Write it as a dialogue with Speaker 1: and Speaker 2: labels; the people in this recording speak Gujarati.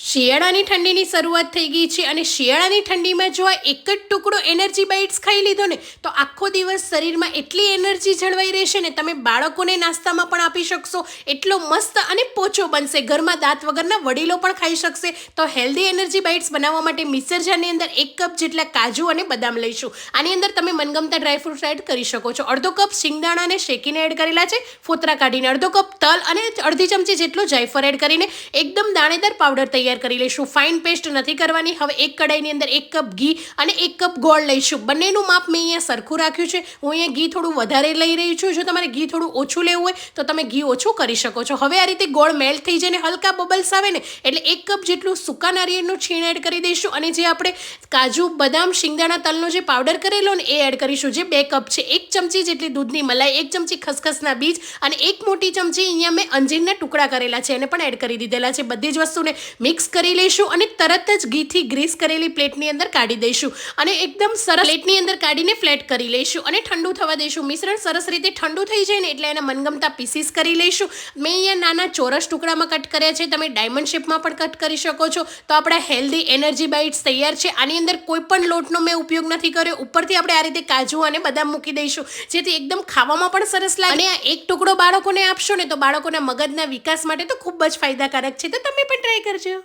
Speaker 1: શિયાળાની ઠંડીની શરૂઆત થઈ ગઈ છે અને શિયાળાની ઠંડીમાં જો આ એક જ ટુકડો એનર્જી બાઇટ્સ ખાઈ લીધો ને, તો આખો દિવસ શરીરમાં એટલી એનર્જી જળવાઈ રહેશે ને તમે બાળકોને નાસ્તામાં પણ આપી શકશો. એટલો મસ્ત અને પોચો બનશે. ઘરમાં દાંત વગરના વડીલો પણ ખાઈ શકશે. તો હેલ્ધી એનર્જી બાઇટ્સ બનાવવા માટે મિક્સર અંદર એક કપ જેટલા કાજુ અને બદામ લઈશું. આની અંદર તમે મનગમતા ડ્રાયફ્રૂટ્સ એડ કરી શકો છો. અડધો કપ શિંગદાણાને શેકીને એડ કરેલા છે. ફોતરા કાઢીને અડધો કપ તલ અને અડધી ચમચી જેટલું જાયફળ એડ કરીને એકદમ દાણેદાર પાવડર તૈયાર કરી લઈશું. ફાઇન પેસ્ટ નથી કરવાની. હવે એક કડાઈની અંદર એક કપ ઘી અને એક કપ ગોળ લઈશું. બંનેનું માપ મેં અહીંયા સરખું રાખ્યું છે. હું અહીંયા ઘી થોડું વધારે લઈ રહી છું. જો તમારે ઘી થોડું ઓછું લેવું હોય, તો તમે ઘી ઓછું કરી શકો છો. હવે આ રીતે ગોળ મેલ્ટ થઈ જાય ને હલકા બબલ્સ આવે ને, એટલે એક કપ જેટલું સૂકા નારિયેળનું છીણ એડ કરી દઈશું અને જે આપણે કાજુ, બદામ, શિંગદાણા તલનો જે પાવડર કરેલો ને એ એડ કરીશું. જે બે કપ છે. એક ચમચી જેટલી દૂધની મલાઈ, એક ચમચી ખસખસના બીજ અને એક મોટી ચમચી અહીંયા મેં અંજીરના ટુકડા કરેલા છે. એને પણ એડ કરી દીધેલા છે. બધી જ વસ્તુને મિક્સ કરી લઈશું અને તરત જ ઘીથી ગ્રીસ કરેલી પ્લેટની અંદર કાઢી દઈશું અને એકદમ સરસ પ્લેટની અંદર કાઢીને ફ્લેટ કરી લઈશું અને ઠંડુ થવા દઈશું. મિશ્રણ સરસ રીતે ઠંડુ થઈ જાય ને એટલે એના મનગમતા પીસીસ કરી લઈશું. મેં અહીંયા નાના ચોરસ ટુકડામાં કટ કર્યા છે. તમે ડાયમંડ શેપમાં પણ કટ કરી શકો છો. તો આપણા હેલ્ધી એનર્જી બાઇટ્સ તૈયાર છે. આની અંદર કોઈ પણ લોટનો મેં ઉપયોગ નથી કર્યો. ઉપરથી આપણે આ રીતે કાજુ અને બદામ મૂકી દઈશું. જેથી એકદમ ખાવામાં પણ સરસ લાગે. અને આ એક ટુકડો બાળકોને આપશો ને તો બાળકોના મગજના વિકાસ માટે તો ખૂબ જ ફાયદાકારક છે. તો તમે પણ ટ્રાય કરજો.